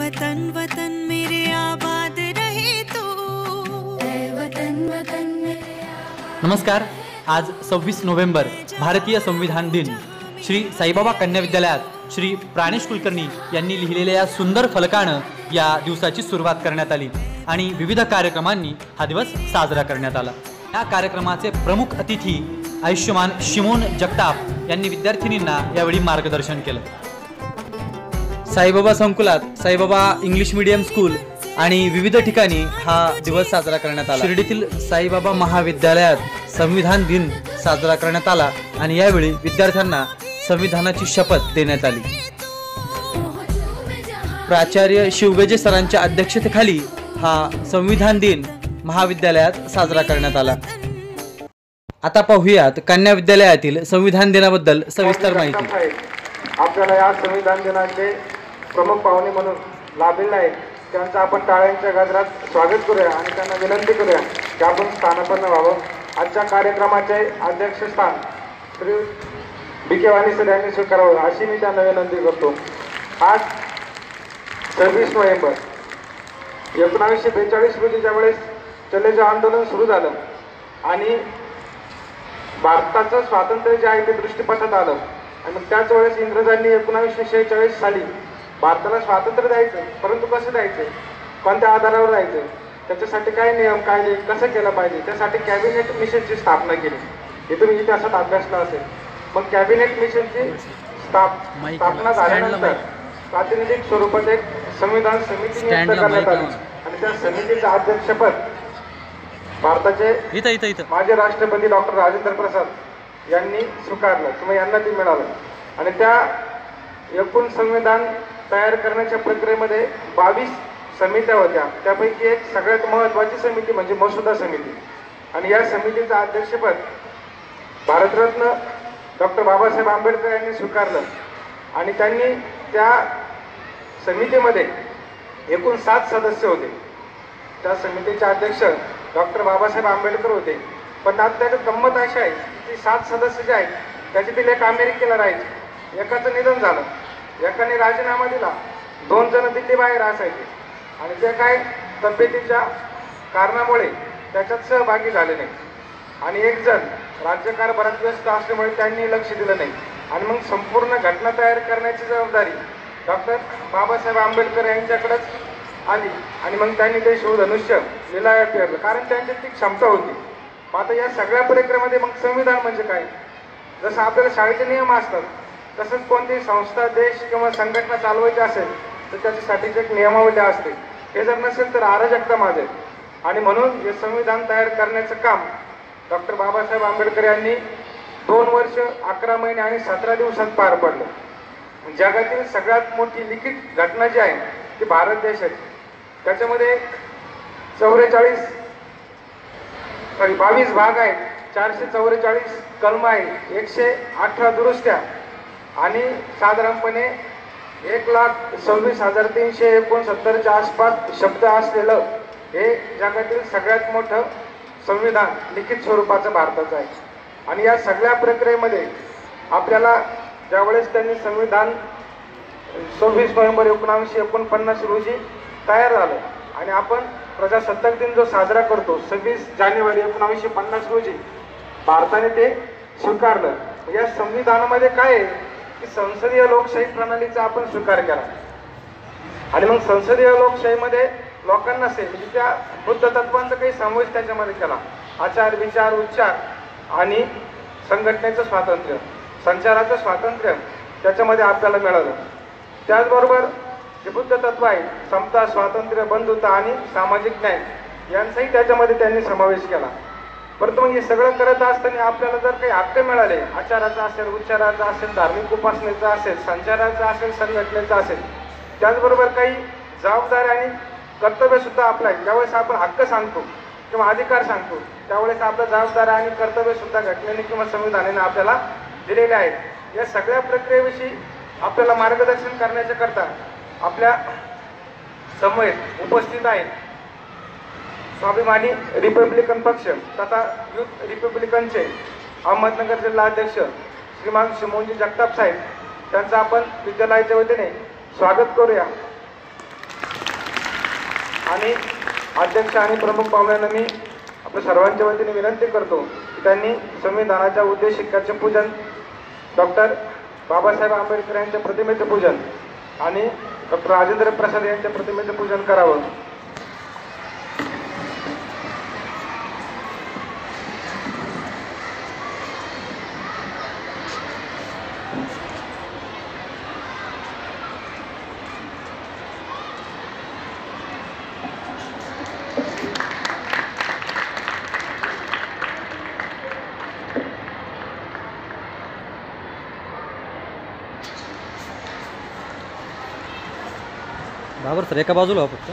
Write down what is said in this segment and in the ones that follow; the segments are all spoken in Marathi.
वतन वतन मेरे आबाद रहे तू। वतन वतन नमस्कार आज सव्वीस नोव्हेंबर भारतीय संविधान दिन. श्री साईबाबा कन्या विद्यालयात श्री प्राणेश कुलकर्णी यांनी लिहिलेल्या या सुंदर फलकानं या दिवसाची सुरुवात करण्यात आली आणि विविध कार्यक्रमांनी हा दिवस साजरा करण्यात आला. या कार्यक्रमाचे प्रमुख अतिथी आयुष्यमान शिमोन जगताप यांनी विद्यार्थिनींना यावेळी मार्गदर्शन केलं. साईबाबा संकुलात साईबाबा इंग्लिश मीडियम स्कूल आणि विविध ठिकाणी हा दिवस साजरा करण्यात आला. शिर्डीतील साईबाबा महाविद्यालयात संविधान दिन साजरा करण्यात आला आणि यावेळी विद्यार्थ्यांना संविधानाची शपथ देण्यात आली. प्राचार्य शिवगजे सरांच्या अध्यक्षतेखाली हा संविधान दिन महाविद्यालयात साजरा करण्यात आला. आता पाहूयात कन्या विद्यालयातील संविधान दिनाबद्दल सविस्तर माहिती. आपल्याला या संविधान दिनाचे प्रमुख पाहुणे म्हणून लाभलेले आहेत त्यांचं आपण टाळ्यांच्या गजरात स्वागत करूया आणि त्यांना विनंती करूया की आपण स्थानापन्न व्हावं. आजच्या कार्यक्रमाचे अध्यक्षस्थान श्री बी के वाणी सर यांनी स्वीकारावं अशी मी त्यांना विनंती करतो. आज सव्वीस नोव्हेंबर एकोणावीसशे बेचाळीस रोजीच्या वेळेस चलेचं आंदोलन सुरू झालं आणि भारताचं स्वातंत्र्य जे आहे ते दृष्टीपथात आलं. आणि मग त्याच वेळेस इंग्रजांनी एकोणावीसशे शेहेचाळीस साली भारताला स्वातंत्र्य द्यायचं परंतु कसं द्यायचं कोणत्या आधारावर द्यायचं त्याच्यासाठी काय नियम कायदे कसं केलं पाहिजे? त्यासाठी कॅबिनेट मिशनची स्थापना केली. हे तुम्ही इतिहासात अभ्यासला असेल. मग कॅबिनेट मिशनची स्थाप स्थापना झाल्यानंतर प्रातिनिधिक स्वरूपात एक संविधान समिती नियुक्त करण्यात आली. आणि त्या समितीचं अध्यक्षपद भारताचे माजी राष्ट्रपती डॉक्टर राजेंद्र प्रसाद यांनी स्वीकारलं. किंवा यांना ते मिळालं. आणि त्या एकूण संविधान तयार करण्याच्या प्रक्रियेमध्ये बावीस समित्या होत्या. त्यापैकी एक सगळ्यात महत्त्वाची समिती म्हणजे मसुदा समिती. आणि या समितीचं अध्यक्षपद भारतरत्न डॉक्टर बाबासाहेब आंबेडकर यांनी स्वीकारलं. आणि त्यांनी त्या समितीमध्ये एकूण सात सदस्य होते. त्या समितीचे अध्यक्ष डॉक्टर बाबासाहेब आंबेडकर होते. पण आता त्यात गंमत अशी आहे की सात सदस्य जे आहेत त्याच्यातील एक अमेरिकेला राहायचे. एकाचं निधन झालं. एकाने राजीनामा दिला दोन जण दिल्ली बाहेर असायचे. आणि ते काय तब्येतीच्या कारणामुळे त्याच्यात सहभागी झाले नाही. आणि एक जण राज्यकारभारात व्यस्त असल्यामुळे त्यांनी लक्ष दिलं नाही. आणि मग संपूर्ण घटना तयार करण्याची जबाबदारी डॉक्टर बाबासाहेब आंबेडकर यांच्याकडेच आली. आणि मग त्यांनी ते शिवधनुष्य लिलाव्यात पेरलं. कारण त्यांची ती क्षमता होती. मग आता या सगळ्या परिक्रमामध्ये मग संविधान म्हणजे काय? जसं आपल्याला शाळेचे नियम असतात तसंच कोणती संस्था देश किंवा संघटना चालवायची असेल तर त्याच्यासाठीच एक नियमावली असते. हे जर नसेल तर अराजकता माझे. आणि म्हणून हे संविधान तयार करण्याचं काम डॉक्टर बाबासाहेब आंबेडकर यांनी दोन वर्ष अकरा महिने आणि सतरा दिवसात पार पडलं. जगातील सगळ्यात मोठी लिखित घटना जी आहे ती भारत देशाची. त्याच्यामध्ये चौवेचाळीस सॉरी बावीस भाग आहेत. चारशे चौवेचाळीस कलम आहे एकशे अठरा दुरुस्त्या आणि साधारणपणे एक लाख सव्वीस हजार तीनशे एकोणसत्तरच्या आसपास शब्द असलेलं हे जगातील सगळ्यात मोठं संविधान लिखित स्वरूपाचं भारताचं आहे. आणि या सगळ्या प्रक्रियेमध्ये आपल्याला ज्यावेळेस त्यांनी संविधान सव्वीस नोव्हेंबर एकोणावीसशे एकोणपन्नास रोजी तयार झालं आणि आपण प्रजासत्ताक दिन जो साजरा करतो सव्वीस जानेवारी एकोणावीसशे पन्नास रोजी भारताने ते स्वीकारलं. या संविधानामध्ये काय आहे? की संसदीय लोकशाही प्रणालीचा आपण स्वीकार केला आणि मग संसदीय लोकशाहीमध्ये लोकांना असेल म्हणजे त्या बुद्ध तत्वांचा काही समावेश त्याच्यामध्ये केला. आचार विचार उच्चार आणि संघटनेचं स्वातंत्र्य संचाराचं स्वातंत्र्य त्याच्यामध्ये आपल्याला मिळालं. त्याचबरोबर जे बुद्ध तत्व आहे समता स्वातंत्र्य बंधुता आणि सामाजिक न्याय यांचाही त्याच्यामध्ये त्यांनी समावेश केला. परंतु मग हे सगळं करत असताना आपल्याला जर काही हक्क मिळाले आचाराचा असेल उच्चाराचा असेल धार्मिक उपासनेचा असेल संचाराचा असेल संघटनेचा असेल त्याचबरोबर काही जबाबदारी आणि कर्तव्य सुद्धा आपलं आहे. ज्यावेळेस आपण हक्क सांगतो किंवा अधिकार सांगतो त्यावेळेस आपल्या जबाबदाऱ्या आणि कर्तव्य सुद्धा घटनेने किंवा संविधानाने आपल्याला दिलेले आहेत. या सगळ्या प्रक्रियेविषयी आपल्याला मार्गदर्शन करण्याच्या करता आपल्या समवेत उपस्थित आहेत. स्वाभिमानी रिपब्लिकन पक्ष तथा युथ रिपब्लिकनचे अहमदनगर जिल्हा अध्यक्ष श्रीमान शिमोनजी जगताप साहेब त्यांचं आपण विद्यालयाच्या वतीने स्वागत करूया. आणि अध्यक्ष आणि प्रमुख पाहुण्यांना मी आपल्या सर्वांच्या वतीने विनंती करतो की त्यांनी संविधानाच्या उद्देशिकाचे पूजन डॉक्टर बाबासाहेब आंबेडकर यांच्या प्रतिमेचे पूजन आणि डॉक्टर राजेंद्र प्रसाद यांच्या प्रतिमेचे पूजन करावं. बाबर सर एका बाजूला फक्त.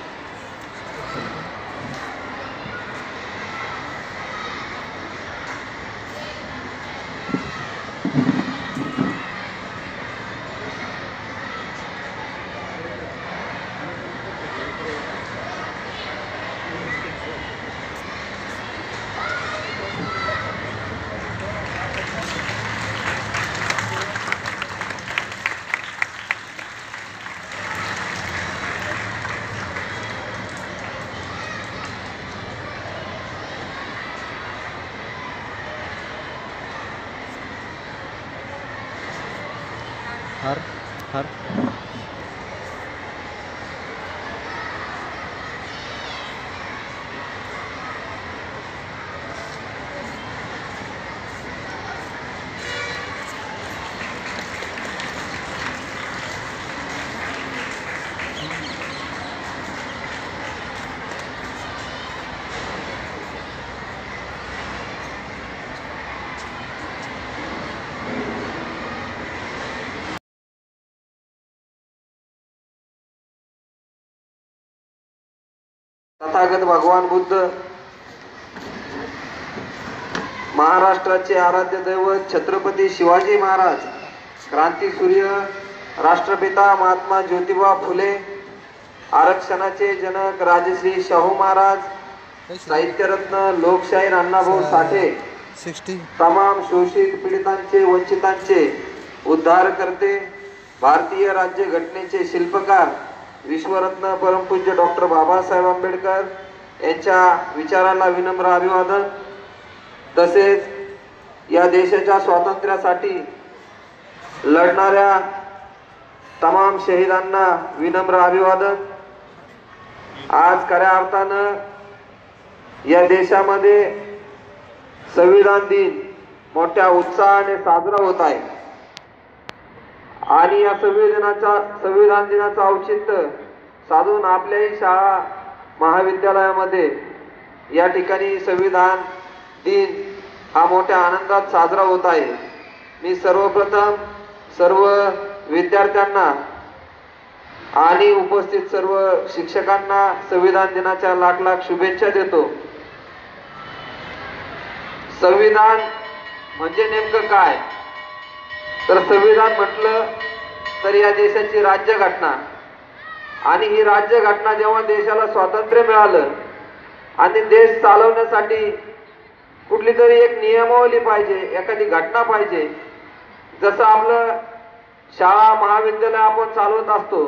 हर हर तथागत भगवान बुद्ध. महाराष्ट्राचे आराध्य दैवत छत्रपती शिवाजी महाराज क्रांती सूर्य राष्ट्रपिता महात्मा ज्योतिबा फुले आरक्षणाचे जनक राजश्री शाहू महाराज साहित्यरत्न लोकशाहीर अण्णाभाऊ साठे तमाम शोषित पीडितांचे वंचितांचे उद्धार करते भारतीय राज्य घटनेचे शिल्पकार विश्वरत्न परमपूज्य डॉक्टर बाबासाहेब आंबेडकर यांच्या विचाराला विनम्र अभिवादन. तसेच या देशाच्या स्वातंत्र्यासाठी लढणाऱ्या तमाम शहीदांना विनम्र अभिवादन. आज खऱ्या अर्थानं या देशामध्ये संविधान दिन मोठ्या उत्साहाने साजरा होत आहे. आणि या संविधानाचा संविधान दिनाचं औचित्य साधून आपल्याही शाळा महाविद्यालयामध्ये या ठिकाणी संविधान दिन हा मोठ्या आनंदात साजरा होत आहे. मी सर्वप्रथम सर्व विद्यार्थ्यांना आणि उपस्थित सर्व शिक्षकांना संविधान दिनाच्या लाख लाख शुभेच्छा देतो. संविधान म्हणजे नेमकं काय? तर संविधान म्हटलं तर या देशाची राज्यघटना. आणि ही राज्यघटना जेव्हा देशाला स्वातंत्र्य मिळालं आणि देश चालवण्यासाठी कुठली तरी एक नियमावली पाहिजे एखादी घटना पाहिजे जसं आपलं शाळा महाविद्यालय आपण चालवत असतो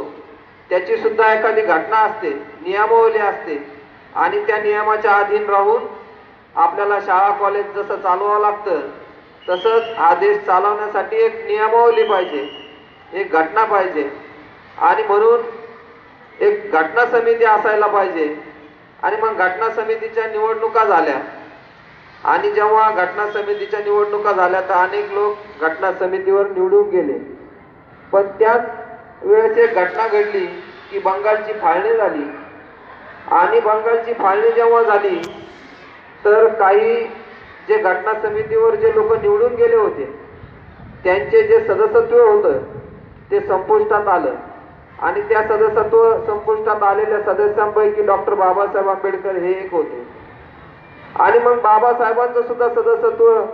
त्याची सुद्धा एखादी घटना असते नियमावली असते. आणि त्या नियमाच्या अधीन राहून आपल्याला शाळा कॉलेज जसं चालवावं लागतं तसंच हा देश चालवण्यासाठी एक नियमावली पाहिजे एक घटना पाहिजे. आणि म्हणून एक घटना समिती असायला पाहिजे. आणि मग घटना समितीच्या निवडणुका झाल्या. आणि जेव्हा घटना समितीच्या निवडणुका झाल्या तर अनेक लोक घटना समितीवर निवडून गेले. पण त्याच वेळेस एक घटना घडली की बंगालची फाळणी झाली. आणि बंगालची फाळणी जेव्हा झाली तर काही जे घटना समितीवर जे लोक निवडून गेले होते त्यांचे जे सदस्यत्व होतं ते संपुष्टात आलं. आणि त्या सदस्यत्व संपुष्टात आलेल्या सदस्यांपैकी डॉक्टर बाबासाहेब आंबेडकर हे एक होते. आणि मग बाबासाहेबांचं सुद्धा सदस्यत्व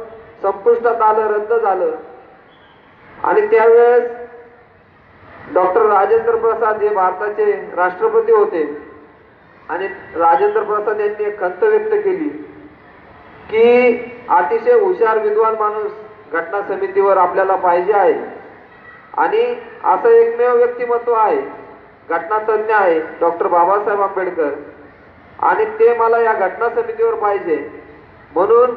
संपुष्टात आलं रद्द झालं. आणि त्यावेळेस डॉक्टर राजेंद्र प्रसाद हे भारताचे राष्ट्रपती होते. आणि राजेंद्र प्रसाद यांनी एक खंत व्यक्त केली. की अतिशय हुशार विद्वान माणूस घटना समितीवर आपल्याला पाहिजे आहे. आणि असं एकमेव व्यक्तिमत्व आहे. घटनातज्ञ आहे डॉक्टर बाबासाहेब आंबेडकर. आणि ते मला या घटना समितीवर पाहिजे. म्हणून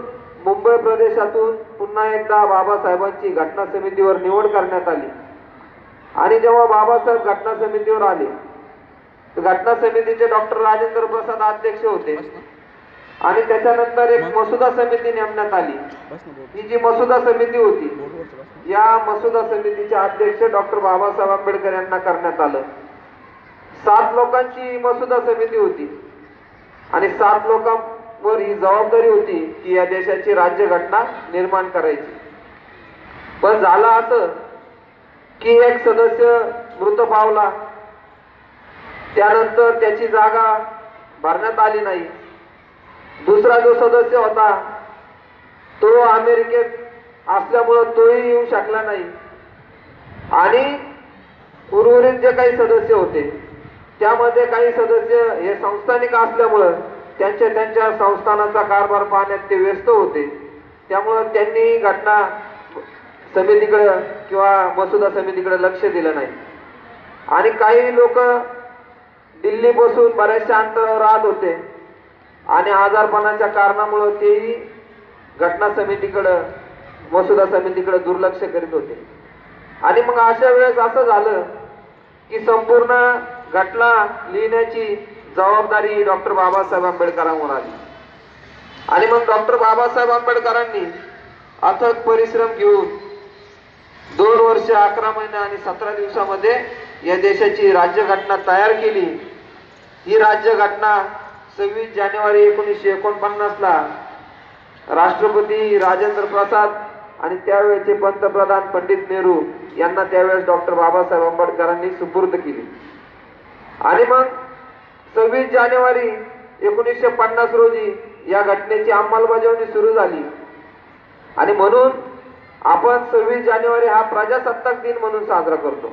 मुंबई प्रदेशातून पुन्हा एकदा बाबासाहेबांची घटना समितीवर निवड करण्यात आली. आणि जेव्हा बाबासाहेब घटना समितीवर आले घटना समितीचे डॉक्टर राजेंद्र प्रसाद अध्यक्ष होते. आणि त्याच्यानंतर एक मसुदा समिती नेमण्यात आली. ही जी मसुदा समिती होती या मसुदा समितीचे अध्यक्ष डॉक्टर बाबासाहेब आंबेडकर यांना करण्यात आलं. सात लोकांची मसुदा समिती होती. आणि सात लोकांवर ही जबाबदारी होती की या देशाची राज्यघटना निर्माण करायची. पण झालं असं की एक सदस्य मृत पावला. त्यानंतर त्याची जागा भरण्यात आली नाही. दुसरा जो सदस्य होता तो अमेरिकेत असल्यामुळं तोही येऊ शकला नाही. आणि उर्वरित जे काही सदस्य होते त्यामध्ये काही सदस्य हे संस्थानिक असल्यामुळं त्यांच्या त्यांच्या संस्थानाचा कारभार पाहण्यात ते व्यस्त होते. त्यामुळं त्यांनी घटना समितीकडं किंवा मसुदा समितीकडे लक्ष दिलं नाही. आणि काही लोक दिल्लीपासून बऱ्याचशा अंतरावर राहत होते. आणि आजारपणाच्या कारणामुळं तेही घटना समितीकडं मसुदा समितीकडे दुर्लक्ष करीत होते. आणि मग अशा वेळेस असं झालं की संपूर्ण घटना लिहिण्याची जबाबदारी डॉक्टर बाबासाहेब आंबेडकरांवर आली. आणि मग डॉक्टर बाबासाहेब आंबेडकरांनी अथक परिश्रम घेऊन दोन वर्ष अकरा महिने आणि सतरा दिवसामध्ये या देशाची राज्यघटना तयार केली. ही राज्यघटना सव्वीस जानेवारी एकोणीसशे एकोणपन्नासला राष्ट्रपती राजेंद्र प्रसाद आणि त्यावेळेचे पंतप्रधान पंडित नेहरू यांना त्यावेळेस डॉक्टर बाबासाहेब आंबेडकरांनी सुपूर्द केली. आणि मग सव्वीस जानेवारी एकोणीसशे पन्नास रोजी या घटनेची अंमलबजावणी सुरू झाली. आणि म्हणून आपण सव्वीस जानेवारी हा प्रजासत्ताक दिन म्हणून साजरा करतो.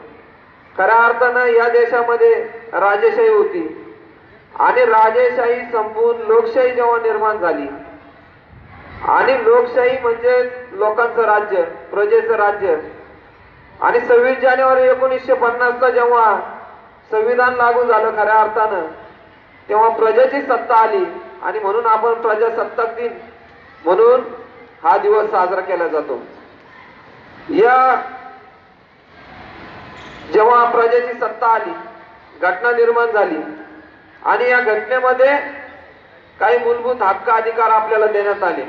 खऱ्या अर्थानं या देशामध्ये राजेशाही होती. आणि राजेशाही संपून लोकशाही जेव्हा निर्माण झाली आणि लोकशाही म्हणजे लोकांचं राज्य प्रजेचं राज्य. आणि सव्वीस जानेवारी एकोणीसशे पन्नासला जेव्हा संविधान लागू झालं खऱ्या अर्थानं तेव्हा प्रजेची सत्ता आली. आणि म्हणून आपण प्रजासत्ताक दिन म्हणून हा दिवस साजरा केला जातो. या जेव्हा प्रजेची सत्ता आली घटना निर्माण झाली आणि या घटनेमध्ये काही मूलभूत हक्क अधिकार आपल्याला देण्यात आले.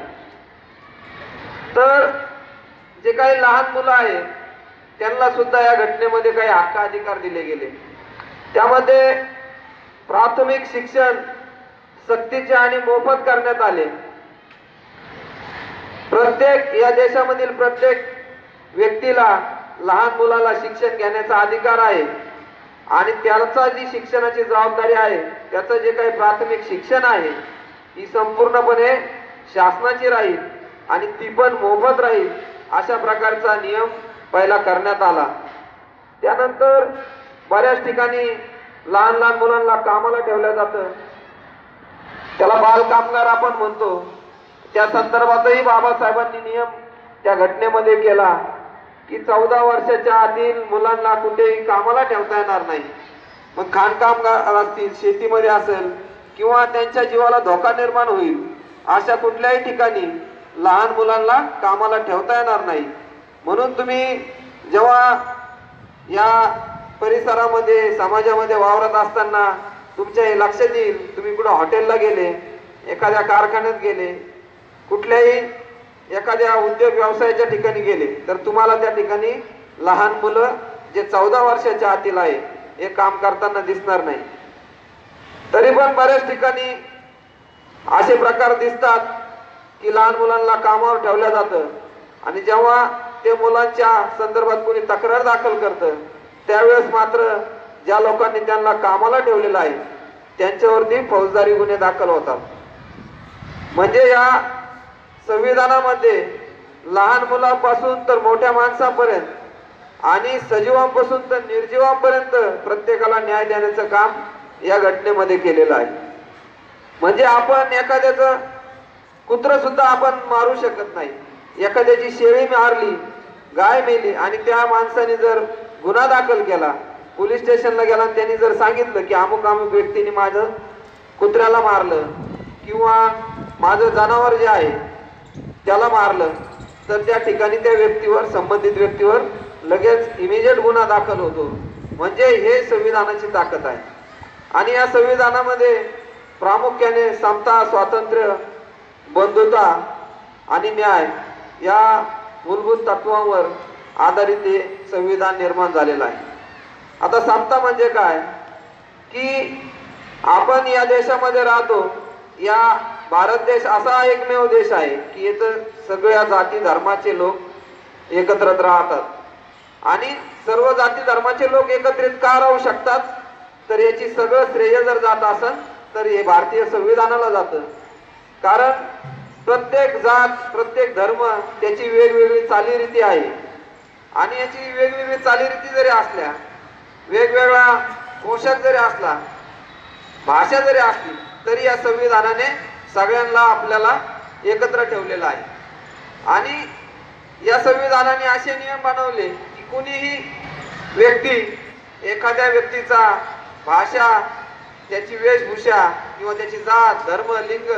तर जे काही लहान मुलं आहे त्यांना सुद्धा या घटनेमध्ये काही हक्क अधिकार दिले गेले. त्यामध्ये प्राथमिक शिक्षण सक्तीचे आणि मोफत करण्यात आले. प्रत्येक या देशामधील प्रत्येक व्यक्तीला लहान मुलाला शिक्षण घेण्याचा अधिकार आहे. आणि त्याचा जी शिक्षणाची जबाबदारी आहे त्याचं जे काही प्राथमिक शिक्षण आहे ती संपूर्णपणे शासनाची राहील आणि ती पण मोफत राहील अशा प्रकारचा नियम पहिला करण्यात आला. त्यानंतर बऱ्याच ठिकाणी लहान लहान मुलांना कामाला ठेवलं जातं. त्याला बाल कामगार आपण म्हणतो. त्या संदर्भातही बाबासाहेबांनी नियम त्या घटनेमध्ये केला की चौदा वर्षाच्या आतील मुलांना कुठेही कामाला ठेवता येणार नाही. मग खाणकामगार असतील शेतीमध्ये असेल किंवा त्यांच्या जीवाला धोका निर्माण होईल अशा कुठल्याही ठिकाणी लहान मुलांना कामाला ठेवता येणार नाही. म्हणून तुम्ही जेव्हा या परिसरामध्ये समाजामध्ये वावरत असताना तुमच्या हे लक्षात येईल तुम्ही कुठं हॉटेलला गेले एखाद्या कारखान्यात गेले कुठल्याही एखाद्या उद्योग व्यवसायाच्या ठिकाणी गेले तर तुम्हाला त्या ठिकाणी लहान मुलं जे चौदा वर्षाच्या आतील आहे हे काम करताना दिसणार नाही. तरी पण बऱ्याच ठिकाणी असे प्रकार दिसतात की लहान मुलांना कामावर ठेवलं जातं. आणि जेव्हा ते मुलांच्या संदर्भात कोणी तक्रार दाखल करतं त्यावेळेस मात्र ज्या लोकांनी त्यांना कामाला ठेवलेलं आहे त्यांच्यावरती फौजदारी गुन्हे दाखल होतात. म्हणजे या संविधानामध्ये लहान मुलांपासून तर मोठ्या माणसापर्यंत आणि सजीवांपासून तर निर्जीवांपर्यंत प्रत्येकाला न्याय देण्याचं काम या घटनेमध्ये केलेलं आहे. म्हणजे आपण एखाद्याचं कुत्र सुद्धा आपण मारू शकत नाही. एखाद्याची शेळी मारली गाय मेली आणि त्या माणसाने जर गुन्हा दाखल केला पोलीस स्टेशनला गेला आणि त्यांनी जर सांगितलं की अमुक अमुक व्यक्तीने माझं कुत्र्याला मारलं किंवा माझं जनावर जे आहे त्याला मारलं तर त्या ठिकाणी त्या व्यक्तीवर संबंधित व्यक्तीवर लगेच इमिजिएट गुन्हा दाखल होतो. म्हणजे हे संविधानाची ताकद आहे. आणि या संविधानामध्ये प्रामुख्याने समता स्वातंत्र्य बंधुता आणि न्याय या मूलभूत तत्वांवर आधारित हे संविधान निर्माण झालेलं आहे. आता समता म्हणजे काय? की आपण या देशामध्ये राहतो. या भारत देश असा एकमेव देश आहे की इथं सगळ्या जाती धर्माचे लोक एकत्रच राहतात. आणि सर्व जाती धर्माचे लोक एकत्रित का राहू शकतात? तर याची सगळं श्रेय जर जात असेल तर हे भारतीय संविधानाला जातं. कारण प्रत्येक जात प्रत्येक धर्म त्याची वेगवेगळी चालीरीती आहे. आणि याची वेगवेगळी चालीरीती जरी असल्या वेगवेगळा पोशाख जरी असला भाषा जरी असली तरी या संविधानाने सगळ्यांना आपल्याला एकत्र ठेवलेलं आहे. आणि या संविधानाने असे नियम बनवले कुणीही व्यक्ती एखाद्या व्यक्तीचा भाषा त्याची वेशभूषा किंवा त्याची जात धर्म लिंग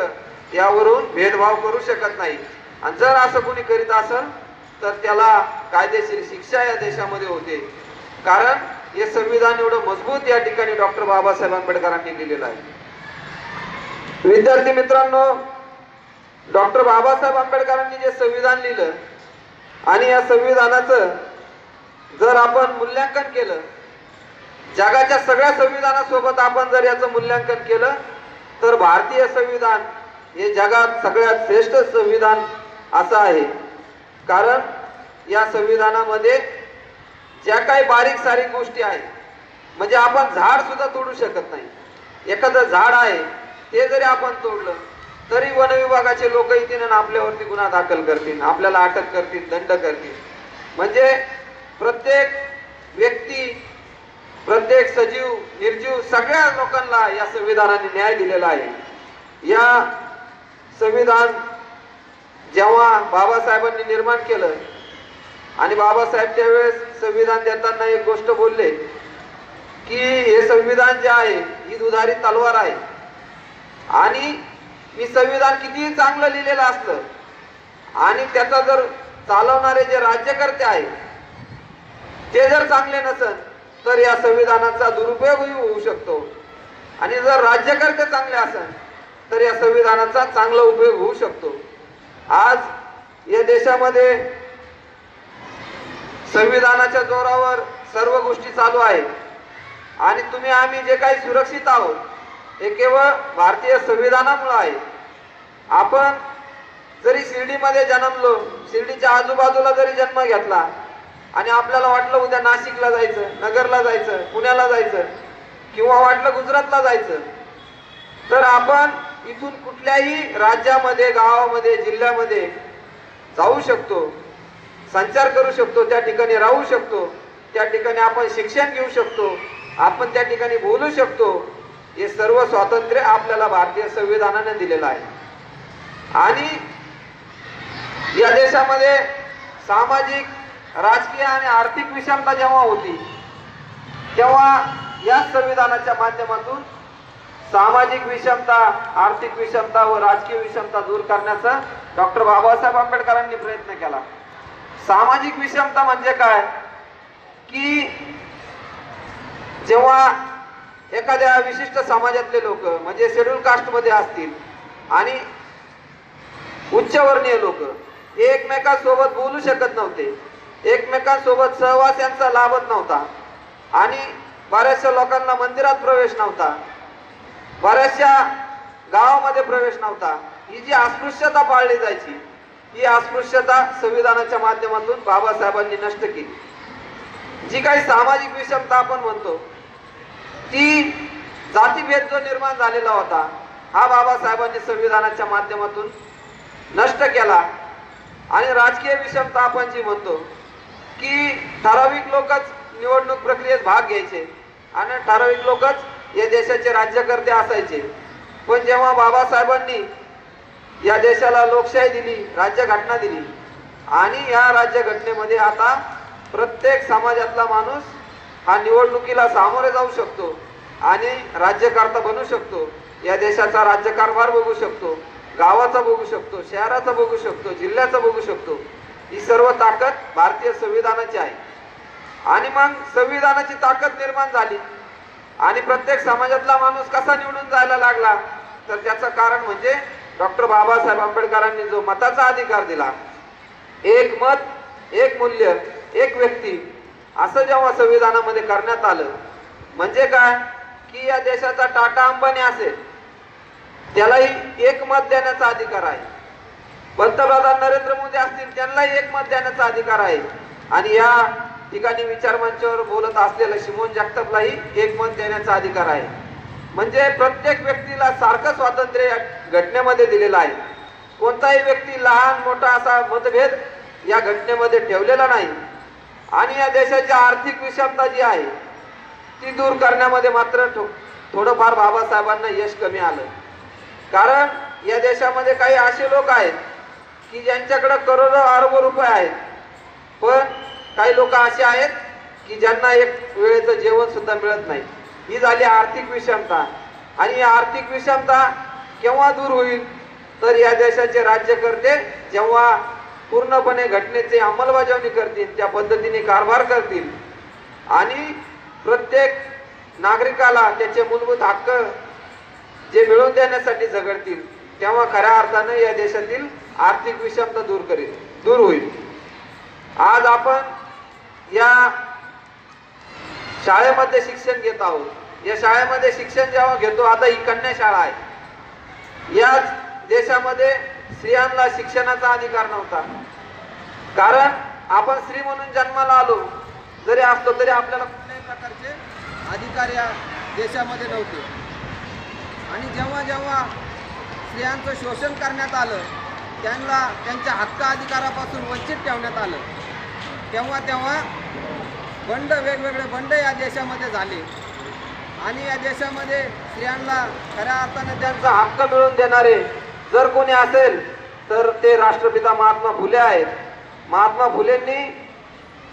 यावरून भेदभाव करू शकत नाही. आणि जर असं कोणी करीत असेल तर त्याला कायदेशीर शिक्षा या देशामध्ये होते. कारण हे संविधान एवढं मजबूत या ठिकाणी डॉक्टर बाबासाहेब आंबेडकरांनी लिहिलेलं आहे. विद्यार्थी मित्रांनो डॉक्टर बाबासाहेब आंबेडकरांनी जे संविधान लिहिलं आणि या संविधानाचं जर आपण मूल्यांकन केलं जगाच्या सगळ्या संविधानासोबत आपण जर याचं मूल्यांकन केलं तर भारतीय संविधान हे जगात सगळ्यात श्रेष्ठ संविधान असं आहे. कारण या संविधानामध्ये ज्या काही बारीक सारीक गोष्टी आहेत म्हणजे आपण झाड सुद्धा तोडू शकत नाही. एखादं झाड आहे ते जरी आपण तोडलं तरी वन विभागाचे लोक येतील आणि आपल्यावरती गुन्हा दाखल करतील आपल्याला अटक करतील दंड करतील. म्हणजे प्रत्येक व्यक्ती प्रत्येक सजीव निर्जीव सगळ्या लोकांना या संविधानाने न्याय दिलेला आहे. या संविधान जेव्हा बाबासाहेबांनी निर्माण केलं आणि बाबासाहेब त्यावेळेस संविधान देताना एक गोष्ट बोलले की हे संविधान जे आहे ही दुधारी तलवार आहे. आणि मी संविधान कितीही चांगलं लिहिलेलं असलं आणि त्याचा जर चालवणारे जे राज्यकर्ते आहेत ते जर चांगले नसत तर या संविधानाचा दुरुपयोगही होऊ शकतो. आणि जर राज्यकर्ते चांगले असत तर या संविधानाचा चांगला उपयोग होऊ शकतो. आज या देशामध्ये संविधानाच्या जोरावर सर्व गोष्टी चालू आहेत. आणि तुम्ही आम्ही जे काही सुरक्षित आहोत हे केवळ भारतीय संविधानामुळं आहे. आपण जरी शिर्डीमध्ये जन्मलो शिर्डीच्या आजूबाजूला जरी जन्म घेतला आणि आपल्याला वाटलं उद्या नाशिकला जायचं नगरला जायचं पुण्याला जायचं किंवा वाटलं गुजरातला जायचं. तर आपण इथून कुठल्याही राज्यामध्ये गावामध्ये जिल्ह्यामध्ये जाऊ शकतो संचार करू शकतो त्या ठिकाणी राहू शकतो त्या ठिकाणी आपण शिक्षण घेऊ शकतो आपण त्या ठिकाणी बोलू शकतो. हे सर्व स्वातंत्र्य आपल्याला भारतीय संविधानाने दिलेलं आहे. आणि या देशामध्ये सामाजिक राजकीय आणि आर्थिक विषमता जेव्हा होती तेव्हा या संविधानाच्या माध्यमातून सामाजिक विषमता आर्थिक विषमता व राजकीय विषमता दूर करण्याचा डॉक्टर बाबासाहेब आंबेडकरांनी प्रयत्न केला. सामाजिक विषमता म्हणजे काय? की जेव्हा एखाद्या विशिष्ट समाजातले लोक म्हणजे शेड्यूल कास्टमध्ये असतील आणि उच्चवर्णीय लोक एकमेकांसोबत बोलू शकत नव्हते एकमेकांसोबत सहवास यांचा लाभत नव्हता. आणि बऱ्याचशा लोकांना मंदिरात प्रवेश नव्हता. बऱ्याचशा गावामध्ये प्रवेश नव्हता. ही जी अस्पृश्यता पाळली जायची ही अस्पृश्यता संविधानाच्या माध्यमातून बाबासाहेबांनी नष्ट केली. जी काही सामाजिक विषमता आपण म्हणतो ती जातीभेद जो निर्माण झालेला होता हा बाबासाहेबांनी संविधानाच्या माध्यमातून नष्ट केला. आणि राजकीय विषमता आपण जी म्हणतो की ठराविक लोकच निवडणूक प्रक्रियेत भाग घ्यायचे आणि ठराविक लोकच या देशाचे राज्यकर्ते असायचे. पण जेव्हा बाबासाहेबांनी या देशाला लोकशाही दिली राज्यघटना दिली आणि या राज्यघटनेमध्ये आता प्रत्येक समाजातला माणूस हा निवडणुकीला सामोरे जाऊ शकतो आणि राज्यकर्ता बनू शकतो. या देशाचा राज्यकारभार बघू शकतो गावाचा बघू शकतो शहराचा बघू शकतो जिल्ह्याचा बघू शकतो. ही सर्व ताकद भारतीय संविधानाची आहे. आणि मग संविधानाची ताकद निर्माण झाली. आणि प्रत्येक समाजातला माणूस कसा निवडून जायला लागला? तर त्याचं कारण म्हणजे डॉक्टर बाबासाहेब आंबेडकरांनी जो मताचा अधिकार दिला एक मत एक मूल्य एक व्यक्ती असं जेव्हा संविधानामध्ये करण्यात आलं म्हणजे काय? की या देशाचा टाटा अंबानी असेल त्यालाही एक मत देण्याचा अधिकार आहे. पंतप्रधान नरेंद्र मोदी असतील त्यांनाही एक मत देण्याचा अधिकार आहे. आणि या ठिकाणी विचारमंचावर बोलत असलेल्या शिमोन जगतापलाही एक मत देण्याचा अधिकार आहे. म्हणजे प्रत्येक व्यक्तीला सारखं स्वातंत्र्य या घटनेमध्ये दिलेलं आहे. कोणताही व्यक्ती लहान मोठा असा मतभेद या घटनेमध्ये ठेवलेला नाही. आणि या देशाची आर्थिक विषमता जी आहे ती दूर करण्यामध्ये मात्र थो थोडंफार बाबासाहेबांना यश कमी आलं. कारण या देशामध्ये काही असे लोक आहेत की ज्यांच्याकडे करोडो अरब रुपये आहेत. पण काही लोक असे आहेत की ज्यांना एक वेळेचं जेवण सुद्धा मिळत नाही. ही झाली आर्थिक विषमता. आणि या आर्थिक विषमता केव्हा दूर होईल? तर या देशाचे राज्यकर्ते जेव्हा पूर्णपणे घटनेची अंमलबजावणी करतील त्या पद्धतीने कारभार करतील. आणि प्रत्येक नागरिकाला त्याचे मूलभूत हक्क जे मिळवून देण्यासाठी झगडतील तेव्हा खऱ्या अर्थानं या देशातील आर्थिक विषमता दूर करेल दूर होईल. आज आपण या शाळेमध्ये शिक्षण घेत आहोत. या शाळेमध्ये शिक्षण जेव्हा घेतो आता ही कन्या शाळा आहे. याच देशामध्ये स्त्रियांना शिक्षणाचा अधिकार नव्हता. कारण आपण स्त्री म्हणून जन्माला आलो जरी असतो तरी आपल्याला कुठल्याही प्रकारचे अधिकार या देशामध्ये नव्हते. आणि जेव्हा जेव्हा स्त्रियांचं शोषण करण्यात आलं त्यांना त्यांच्या हक्क अधिकारापासून वंचित ठेवण्यात आलं. तेव्हा तेव्हा बंड वेगवेगळे बंड या देशामध्ये झाले. आणि या देशामध्ये स्त्रियांना खऱ्या अर्थाने त्यांचा हक्क मिळवून देणारे जर कोणी असेल तर ते राष्ट्रपिता महात्मा फुले आहेत. महात्मा फुलेंनी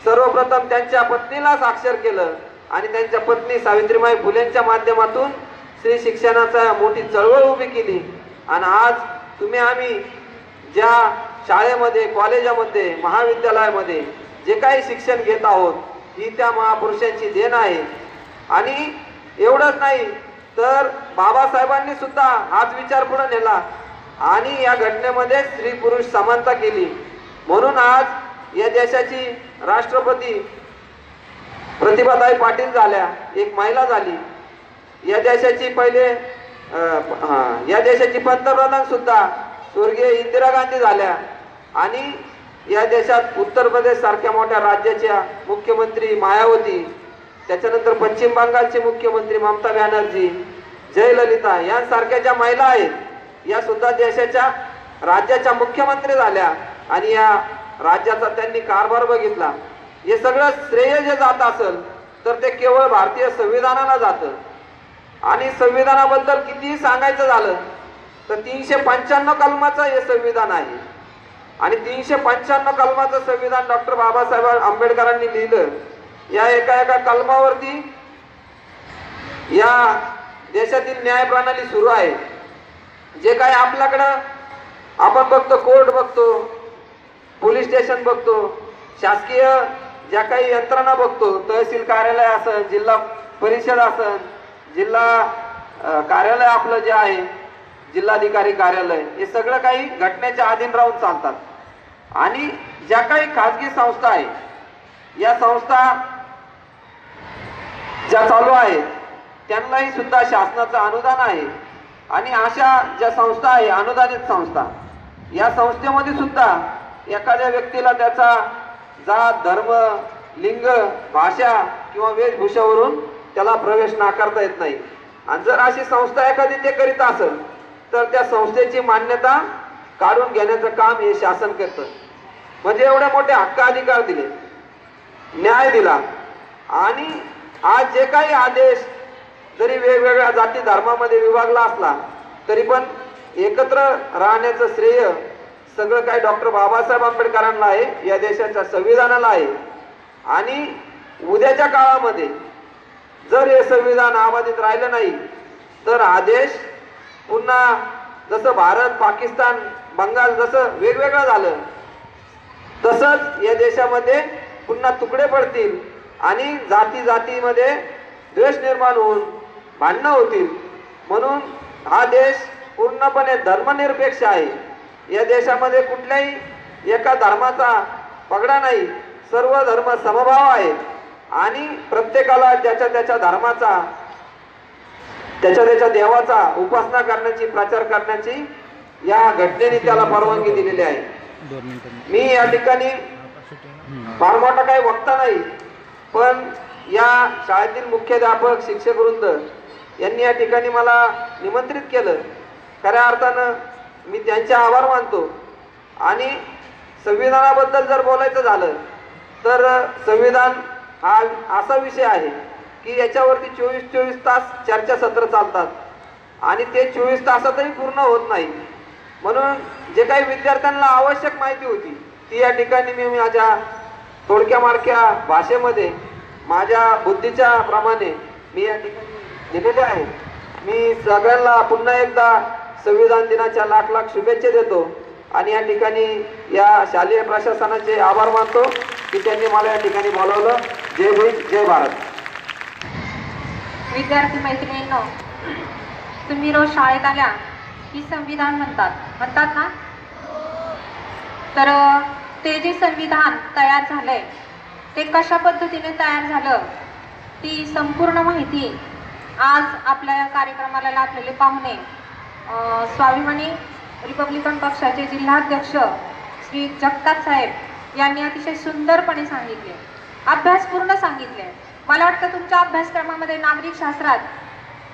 सर्वप्रथम त्यांच्या पत्नीला साक्षर केलं आणि त्यांच्या पत्नी सावित्रीबाई फुलेंच्या माध्यमातून स्त्री शिक्षणाचा मोठी चळवळ उभी केली. आणि आज तुम्ही आम्ही ज्या शाळेमध्ये कॉलेजामध्ये महाविद्यालयामध्ये जे काही शिक्षण घेत आहोत ही त्या महापुरुषांची देण आहे. आणि एवढंच नाही तर बाबासाहेबांनी सुद्धा हाच विचार पुढे नेला. आणि या घटनेमध्ये स्त्री पुरुष समानता केली. म्हणून आज या देशाची राष्ट्रपती प्रतिभाताई पाटील झाल्या एक महिला झाली. या देशाची पहिले या देशाची पंतप्रधान सुद्धा स्वर्गीय इंदिरा गांधी झाल्या. आणि या देशात उत्तर प्रदेश सारख्या मोठ्या राज्याच्या मुख्यमंत्री मायावती त्याच्यानंतर पश्चिम बंगालचे मुख्यमंत्री ममता बॅनर्जी जयललिता यांसारख्या ज्या महिला आहेत या सुद्धा देशाच्या राज्याच्या मुख्यमंत्री झाल्या आणि या राज्याचा त्यांनी कारभार बघितला. हे सगळं श्रेय जे जात असेल तर ते केवळ भारतीय संविधानाला जातं. आणि संविधानाबद्दल कितीही सांगायचं झालं तर तीनशे पंच्याण्णव कलमाचं हे संविधान आहे. आणि तीनशे पंच्याण्णव कलमाचं संविधान डॉक्टर बाबासाहेब आंबेडकरांनी लिहिलं. या एका एका कलमावरती या देशातील न्याय प्रणाली सुरू आहे. जे काही आपल्याकडं आपण बघतो कोर्ट बघतो पोलीस स्टेशन बघतो शासकीय ज्या काही यंत्रणा बघतो तहसील कार्यालय असन जिल्हा परिषद असन जिल्हा कार्यालय आपलं जे आहे जिल्हाधिकारी कार्यालय हे सगळं काही घटनेच्या अधीन राहून चालतात. आणि ज्या काही खाजगी संस्था आहे या संस्था ज्या चालू आहेत त्यांनाही सुद्धा शासनाचं अनुदान आहे. आणि अशा ज्या संस्था आहे अनुदानित संस्था या संस्थेमध्ये सुद्धा एखाद्या व्यक्तीला त्याचा जात धर्म लिंग भाषा किंवा वेशभूषावरून त्याला प्रवेश नाकारता येत नाही. आणि जर अशी संस्था एखादी ते करीत असेल तर त्या संस्थेची मान्यता काढून घेण्याचं काम हे शासन करतं. म्हणजे एवढे मोठे हक्क अधिकार दिले न्याय दिला आणि आज जे काही आदेश जरी वेगवेगळ्या जाती धर्मामध्ये विभागला असला तरी पण एकत्र राहण्याचं श्रेय सगळं काही डॉक्टर बाबासाहेब आंबेडकरांना आहे या देशाच्या संविधानाला आहे. आणि उद्याच्या काळामध्ये जर हे संविधान अबाधित राहिलं नाही तर आदेश पुन्हा जसं भारत पाकिस्तान बंगाल जसं वेगवेगळं झालं तसंच या देशामध्ये पुन्हा तुकडे पडतील आणि जाती जातीमध्ये द्वेष निर्माण होऊन भांडणं होतील. म्हणून हा देश पूर्णपणे धर्मनिरपेक्ष आहे. या देशामध्ये कुठल्याही एका धर्माचा पगडा नाही. सर्व धर्म समभाव आहे आणि प्रत्येकाला ज्याच्या त्याच्या धर्माचा त्याच्या त्याच्या देवाचा उपासना करण्याची प्रचार करण्याची या घटनेने त्याला परवानगी दिलेली आहे. मी या ठिकाणी फार मोठा काही वक्ता नाही पण या शाळेतील मुख्याध्यापक शिक्षक वृंद यांनी या ठिकाणी मला निमंत्रित केलं. खऱ्या अर्थानं मी त्यांचे आभार मानतो. आणि संविधानाबद्दल जर बोलायचं झालं तर संविधान हा असा विषय आहे की याच्यावरती चोवीस चोवीस तास चर्चासत्र चालतात. आणि ते चोवीस तासातही पूर्ण होत नाही. म्हणून जे काही विद्यार्थ्यांना आवश्यक माहिती होती ती या ठिकाणी मी माझ्या थोडक्या मारक्या भाषेमध्ये माझ्या बुद्धीच्या प्रमाणे मी या ठिकाणी दिलेले आहे. मी सगळ्यांना पुन्हा एकदा संविधान दिनाच्या लाख लाख शुभेच्छा देतो आणि या ठिकाणी या शालेय प्रशासनाचे आभार मानतो की त्यांनी मला या ठिकाणी बोलावलं. जय भीम जय भारत. विद्यार्थी मैत्रिणींनो तुम्ही रोज शाळेत आल्या की संविधान म्हणतात. म्हणतात ना? तर ते जे संविधान तयार झालंय ते कशा पद्धतीने तयार झालं ती संपूर्ण माहिती आज आपल्या या कार्यक्रमाला लाभलेले पाहुणे स्वाभिमानी रिपब्लिकन पक्षाचे जिल्हाध्यक्ष श्री जगताप साहेब यांनी अतिशय सुंदरपणे सांगितले अभ्यासपूर्ण सांगितले. मला वाटतं तुमच्या अभ्यासक्रमामध्ये नागरिक शास्त्रात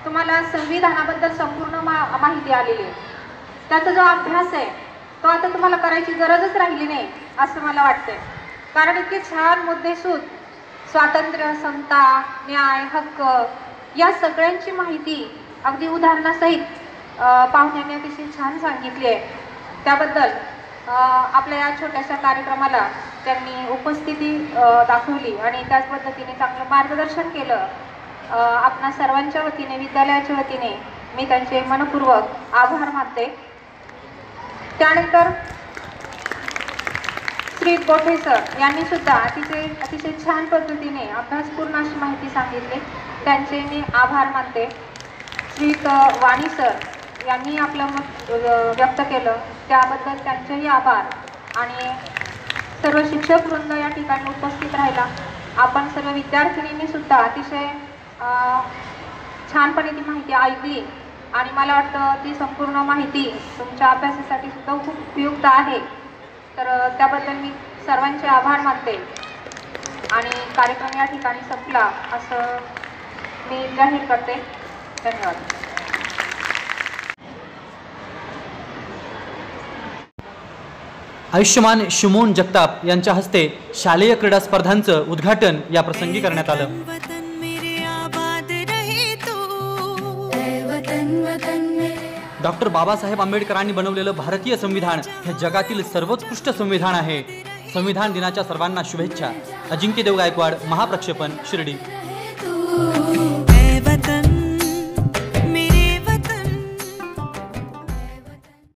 तुम्हाला संविधानाबद्दल संपूर्ण मा माहिती आलेली आहे. त्याचा जो अभ्यास आहे तो आता तुम्हाला करायची गरजच राहिली नाही असं मला वाटतंय. कारण इतके छान मुद्देसूद स्वातंत्र्य समता न्याय हक्क या सगळ्यांची माहिती अगदी उदाहरणासहित पाहुण्याने अतिशय छान सांगितली आहे. त्याबद्दल आपल्या या छोट्याशा कार्यक्रमाला त्यांनी उपस्थिती दाखवली आणि त्याच पद्धतीने चांगलं मार्गदर्शन केलं. आपणा सर्वांच्या वतीने विद्यालयाच्या वतीने मी त्यांचे मनपूर्वक आभार मानते. त्यानंतर श्री गोठे सर यांनी सुद्धा अतिशय अतिशय छान पद्धतीने अभ्यासपूर्ण अशी माहिती सांगितली. त्यांचे मी आभार मानते. श्री वाणी सर यांनी आपलं मत व्यक्त केलं. त्याबद्दल त्यांचेही आभार. आणि सर्व शिक्षक वृंद या ठिकाणी उपस्थित राहिला. आपण सर्व विद्यार्थिनींनी सुद्धा अतिशय छानपणे ती माहिती ऐकली. आणि मला वाटतं ती संपूर्ण माहिती तुमच्या अभ्यासासाठी सुद्धा खूप उपयुक्त आहे. तर त्याबद्दल मी सर्वांचे आभार मानते. आणि कार्यक्रम या ठिकाणी संपला. असं मी जाहीर करते. धन्यवाद. आयुष्यमान शिमोन जगताप यांच्या हस्ते शालेय क्रीडा स्पर्धांचं उद्घाटन या प्रसंगी करण्यात आलं. डॉक्टर बाबासाहेब आंबेडकरांनी बनवलेलं भारतीय संविधान हे जगातील सर्वोत्कृष्ट संविधान आहे. संविधान दिनाच्या सर्वांना शुभेच्छा. अजिंक्य देव गायकवाड महाप्रक्षेपण शिर्डी.